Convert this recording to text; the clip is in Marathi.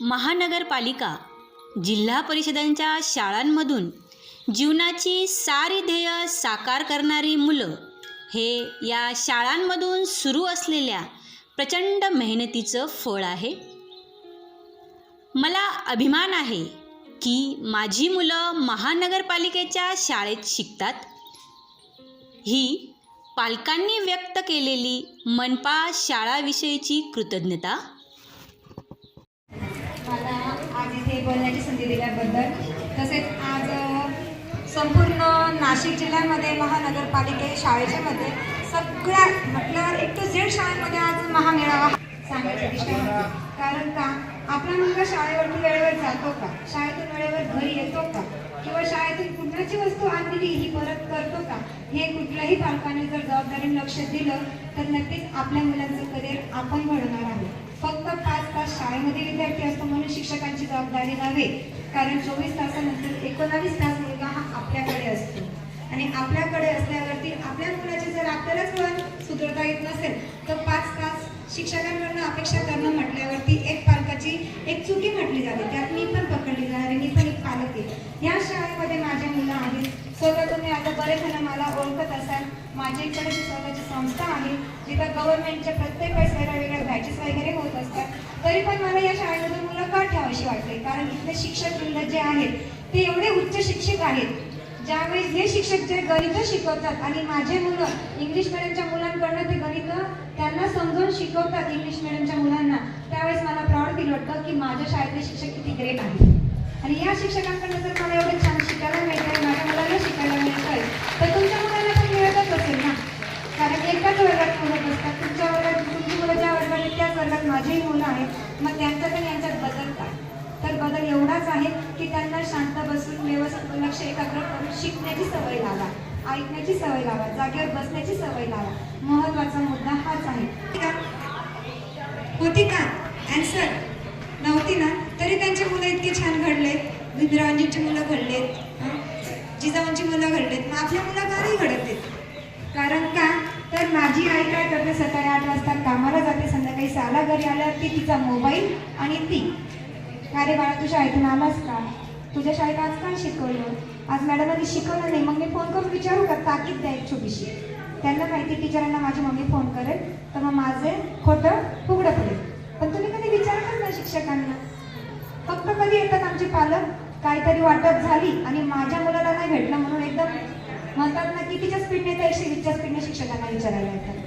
महानगरपालिका जिल्हा परिषदांच्या शाळांमधून जीवनाची सारी ध्येय साकार करणारी मुलं हे या शाळांमधून सुरू असलेल्या प्रचंड मेहनतीचं फळ आहे. मला अभिमान आहे की माझी मुलं महानगरपालिकेच्या शाळेत शिकतात. ही पालकांनी व्यक्त केलेली मनपा शाळाविषयीची कृतज्ञता मला आज इथे बोलण्याची संधी दिल्याबद्दल. तसेच आज संपूर्ण नाशिक जिल्ह्यामध्ये महानगरपालिके शाळेच्या मध्ये सगळ्या म्हटल्यावर एक टू झेड शाळेमध्ये आज महामेळावा सांगायचा विषय कारण का? आपला मुलगा शाळेवरती वेळेवर जातो का? शाळेतून वेळेवर घरी येतो का? किंवा शाळेतून कुठल्याची वस्तू आणलेली ही परत करतो का? हे कुठल्याही पालकाने जर जबाबदारीने लक्ष दिलं तर नक्कीच आपल्या मुलांचं करिअर आपण घडवणार आहोत. फक्त शाळेमध्ये विद्यार्थी असतो म्हणून शिक्षकांची जबाबदारी नव्हे. कारण चोवीस तासानंतर एकोणावीस तास मुलगा हा आपल्याकडे असतो. आणि आपल्याकडे असल्यावरती आपल्या मुलाचे जर आपल्यालाच वळण सुधरता येत नसेल तर पाच तास शिक्षकांकडनं अपेक्षा करणं म्हटल्यावरती एक पालकाची एक चुकी म्हटली जाते. त्यात मी पण पकडली जाणार आहे. मी पण एक पालक आहे. या शाळेमध्ये माझ्या मुलं आहेत. स्वतः तुम्ही आता बरेच जण मला ओळखत असाल. माझ्या इकडे स्वतःची संस्था आहे. जिथं गव्हर्नमेंटच्या प्रत्येक पैसे वेगळ्या वेगळ्या बॅचेस वगैरे होत असतात तरी पण मला या शाळेमध्ये अशी वाटते. कारण इथले शिक्षक वृंद जे आहेत ते एवढे उच्च शिक्षित आहेत. ज्यावेळेस हे शिक्षक जे गणित शिकवतात आणि माझे मुलं इंग्लिश मिडियमच्या मुलांकडनं ते गणित त्यांना समजून शिकवतात इंग्लिश मिडियमच्या मुलांना त्यावेळेस मला प्राऊड फील वाटतं की माझ्या शाळेतले शिक्षक किती ग्रेट आहेत. आणि या शिक्षकांकडनं जर मला एवढं छान शिकायला मिळतंय वर्गात माझेही मुलं आहेत. मग त्यांचा तर यांच्यात बदल काय? तर बदल एवढाच आहे की त्यांना शांत बसून व्यवस्थित लक्ष एकाग्र करून शिकण्याची सवय लावा ऐकण्याची सवय लावा जागेवर बसण्याची सवय लावा. महत्त्वाचा मुद्दा हाच आहे. होती का? अँसर नव्हती ना? तरी त्यांचे मुलं इतके छान घडलेत. विंद्रांजीची मुलं घडलेत जिजाऊंची मुलं घडलेत. मग आपल्या मुलं का घडत आहेत. कारण माझी आई काय करते? सकाळी आठ वाजता कामाला जाते संध्याकाळी साला घरी आल्यावरती तिचा मोबाईल आणि ती. अरे रे बाळा तुझ्या शाळेतून आलास का? तुझ्या शाळेत आज काय शिकवलं? आज मॅडमने शिकवलं नाही मग मी फोन करून विचारू का? ताकीद द्या एक छोटीशी. त्यांना माहिती टीचरांना माझी मम्मी फोन करेल तर मग माझे खोटं फुगडं पडेल. पण तुम्ही कधी विचारलंच नाही शिक्षकांना. फक्त कधी येतात आमचे पालक? काहीतरी वाटप झाली आणि माझ्या मुलाला नाही भेटलं म्हणून म्हणतात ना कितीच्या स्पीडने तर एकशे वीसच्या स्पीडने शिक्षकांना विचारायला येतात